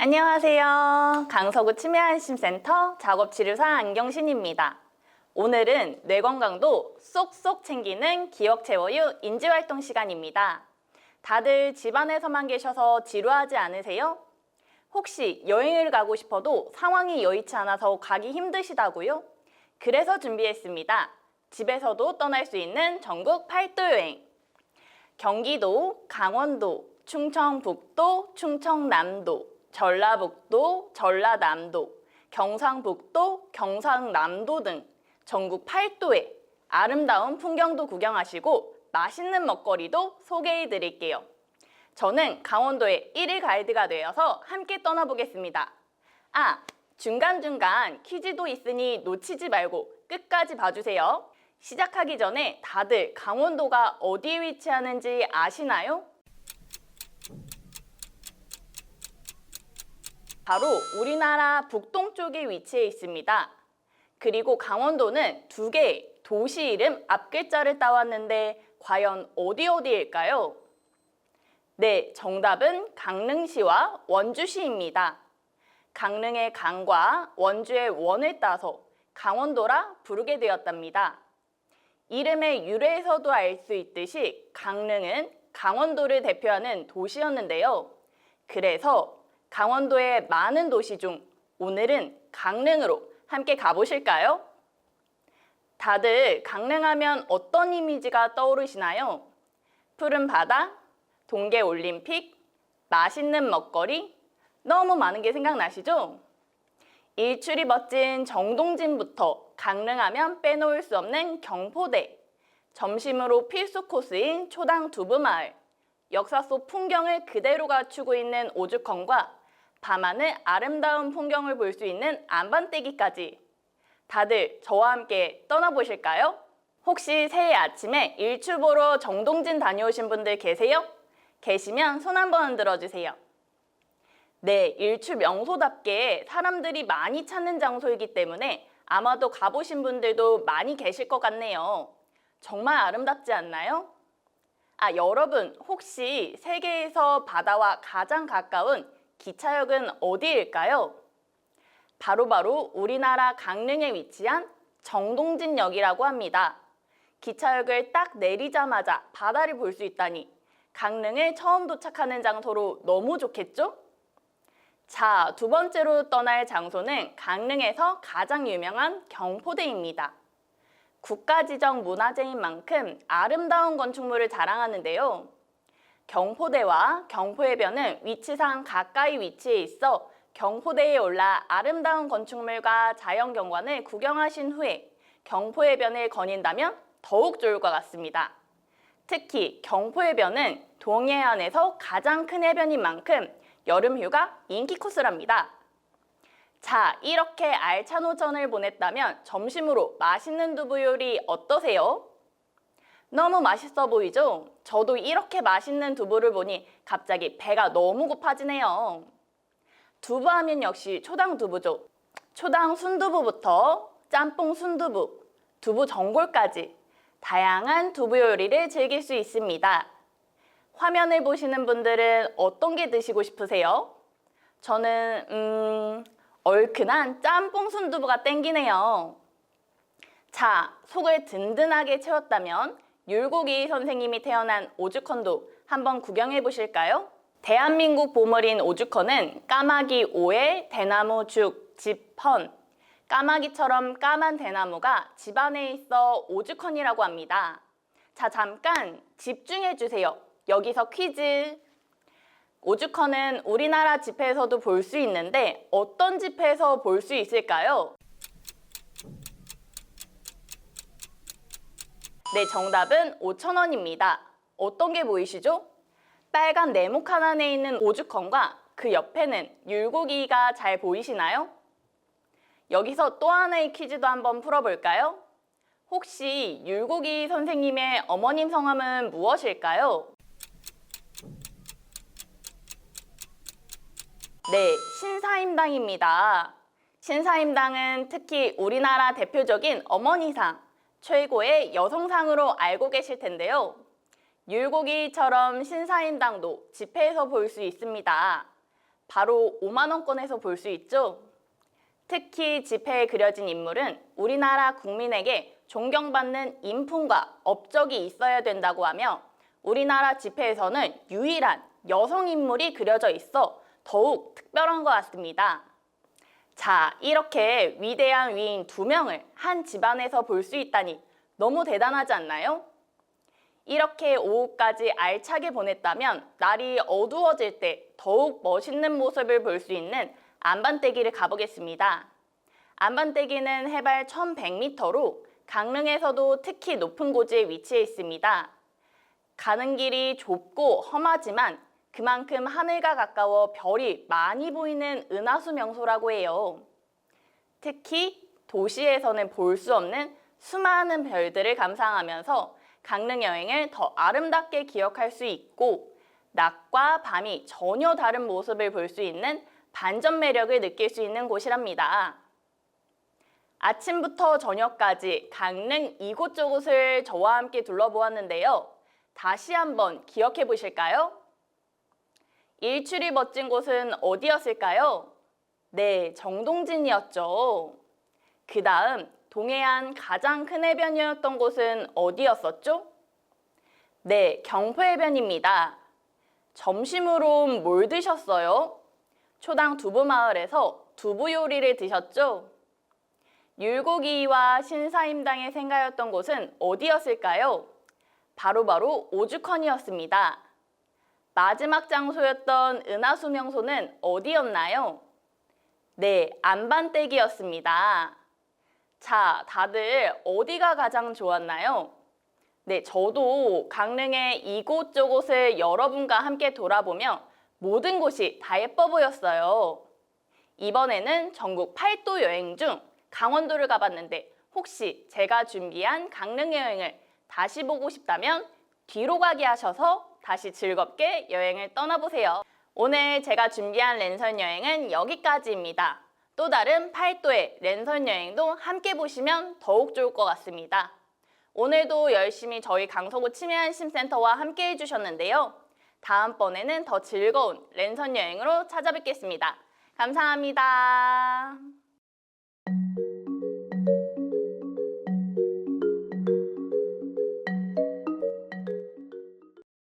안녕하세요. 강서구 치매안심센터 작업치료사 안경신입니다. 오늘은 뇌 건강도 쏙쏙 챙기는 기억 채워유 인지활동 시간입니다. 다들 집안에서만 계셔서 지루하지 않으세요? 혹시 여행을 가고 싶어도 상황이 여의치 않아서 가기 힘드시다고요? 그래서 준비했습니다. 집에서도 떠날 수 있는 전국 팔도 여행. 경기도, 강원도, 충청북도, 충청남도, 전라북도, 전라남도, 경상북도, 경상남도 등 전국 8도의 아름다운 풍경도 구경하시고 맛있는 먹거리도 소개해 드릴게요. 저는 강원도의 1일 가이드가 되어서 함께 떠나보겠습니다. 아, 중간중간 퀴즈도 있으니 놓치지 말고 끝까지 봐주세요. 시작하기 전에 다들 강원도가 어디에 위치하는지 아시나요? 바로 우리나라 북동쪽에 위치해 있습니다. 그리고 강원도는 두 개의 도시 이름 앞글자를 따왔는데 과연 어디 어디일까요? 네, 정답은 강릉시와 원주시입니다. 강릉의 강과 원주의 원을 따서 강원도라 부르게 되었답니다. 이름의 유래에서도 알 수 있듯이 강릉은 강원도를 대표하는 도시였는데요. 그래서 강원도의 많은 도시 중 오늘은 강릉으로 함께 가보실까요? 다들 강릉하면 어떤 이미지가 떠오르시나요? 푸른 바다, 동계 올림픽, 맛있는 먹거리, 너무 많은 게 생각나시죠? 일출이 멋진 정동진부터 강릉하면 빼놓을 수 없는 경포대, 점심으로 필수 코스인 초당 두부마을, 역사 속 풍경을 그대로 갖추고 있는 오죽헌과 밤하늘 아름다운 풍경을 볼 수 있는 안반대기까지 다들 저와 함께 떠나보실까요? 혹시 새해 아침에 일출 보러 정동진 다녀오신 분들 계세요? 계시면 손 한번 흔들어 주세요. 네, 일출 명소답게 사람들이 많이 찾는 장소이기 때문에 아마도 가보신 분들도 많이 계실 것 같네요. 정말 아름답지 않나요? 아, 여러분, 혹시 세계에서 바다와 가장 가까운 기차역은 어디일까요? 바로 바로 우리나라 강릉에 위치한 정동진역이라고 합니다. 기차역을 딱 내리자마자 바다를 볼 수 있다니 강릉을 처음 도착하는 장소로 너무 좋겠죠? 자, 두 번째로 떠날 장소는 강릉에서 가장 유명한 경포대입니다. 국가지정 문화재인 만큼 아름다운 건축물을 자랑하는데요. 경포대와 경포해변은 위치상 가까이 위치해 있어 경포대에 올라 아름다운 건축물과 자연 경관을 구경하신 후에 경포해변을 거닌다면 더욱 좋을 것 같습니다. 특히 경포해변은 동해안에서 가장 큰 해변인 만큼 여름 휴가 인기 코스랍니다. 자, 이렇게 알찬 오전을 보냈다면 점심으로 맛있는 두부 요리 어떠세요? 너무 맛있어 보이죠? 저도 이렇게 맛있는 두부를 보니 갑자기 배가 너무 고파지네요. 두부하면 역시 초당 두부죠. 초당 순두부부터 짬뽕 순두부, 두부 전골까지 다양한 두부 요리를 즐길 수 있습니다. 화면을 보시는 분들은 어떤 게 드시고 싶으세요? 저는 음, 얼큰한 짬뽕 순두부가 땡기네요. 자, 속을 든든하게 채웠다면 율곡이 선생님이 태어난 오죽헌도 한번 구경해 보실까요? 대한민국 보물인 오죽헌은 까마귀 오에 대나무 죽, 집, 헌. 까마귀처럼 까만 대나무가 집 안에 있어 오죽헌이라고 합니다. 자, 잠깐 집중해 주세요. 여기서 퀴즈. 오죽헌은 우리나라 집회에서도 볼 수 있는데 어떤 집회에서 볼 수 있을까요? 네, 정답은 5,000원입니다. 어떤 게 보이시죠? 빨간 네모 칸 안에 있는 오죽헌과 그 옆에는 율곡이가 잘 보이시나요? 여기서 또 하나의 퀴즈도 한번 풀어볼까요? 혹시 율곡이 선생님의 어머님 성함은 무엇일까요? 네, 신사임당입니다. 신사임당은 특히 우리나라 대표적인 어머니상, 최고의 여성상으로 알고 계실 텐데요. 율곡이처럼 신사임당도 집회에서 볼 수 있습니다. 바로 5만원권에서 볼 수 있죠. 특히 지폐에 그려진 인물은 우리나라 국민에게 존경받는 인품과 업적이 있어야 된다고 하며 우리나라 지폐에서는 유일한 여성 인물이 그려져 있어 더욱 특별한 것 같습니다. 자, 이렇게 위대한 위인 두 명을 한 집안에서 볼 수 있다니 너무 대단하지 않나요? 이렇게 오후까지 알차게 보냈다면 날이 어두워질 때 더욱 멋있는 모습을 볼 수 있는 안반대기를 가보겠습니다. 안반대기는 해발 1100m로 강릉에서도 특히 높은 고지에 위치해 있습니다. 가는 길이 좁고 험하지만 그만큼 하늘과 가까워 별이 많이 보이는 은하수 명소라고 해요. 특히 도시에서는 볼 수 없는 수많은 별들을 감상하면서 강릉 여행을 더 아름답게 기억할 수 있고 낮과 밤이 전혀 다른 모습을 볼 수 있는 반전 매력을 느낄 수 있는 곳이랍니다. 아침부터 저녁까지 강릉 이곳저곳을 저와 함께 둘러보았는데요. 다시 한번 기억해 보실까요? 일출이 멋진 곳은 어디였을까요? 네, 정동진이었죠. 그 다음 동해안 가장 큰 해변이었던 곳은 어디였었죠? 네, 경포해변입니다. 점심으로 뭘 드셨어요? 초당 두부마을에서 두부 요리를 드셨죠? 율곡이와 신사임당의 생가였던 곳은 어디였을까요? 바로바로 오죽헌이었습니다. 마지막 장소였던 은하수 명소는 어디였나요? 네, 안반댁이었습니다. 자, 다들 어디가 가장 좋았나요? 네, 저도 강릉의 이곳저곳을 여러분과 함께 돌아보며 모든 곳이 다 예뻐 보였어요. 이번에는 전국 8도 여행 중 강원도를 가봤는데 혹시 제가 준비한 강릉 여행을 다시 보고 싶다면 뒤로 가기 하셔서 다시 즐겁게 여행을 떠나보세요. 오늘 제가 준비한 랜선 여행은 여기까지입니다. 또 다른 8도의 랜선 여행도 함께 보시면 더욱 좋을 것 같습니다. 오늘도 열심히 저희 강서구 치매안심센터와 함께 해주셨는데요. 다음번에는 더 즐거운 랜선 여행으로 찾아뵙겠습니다. 감사합니다.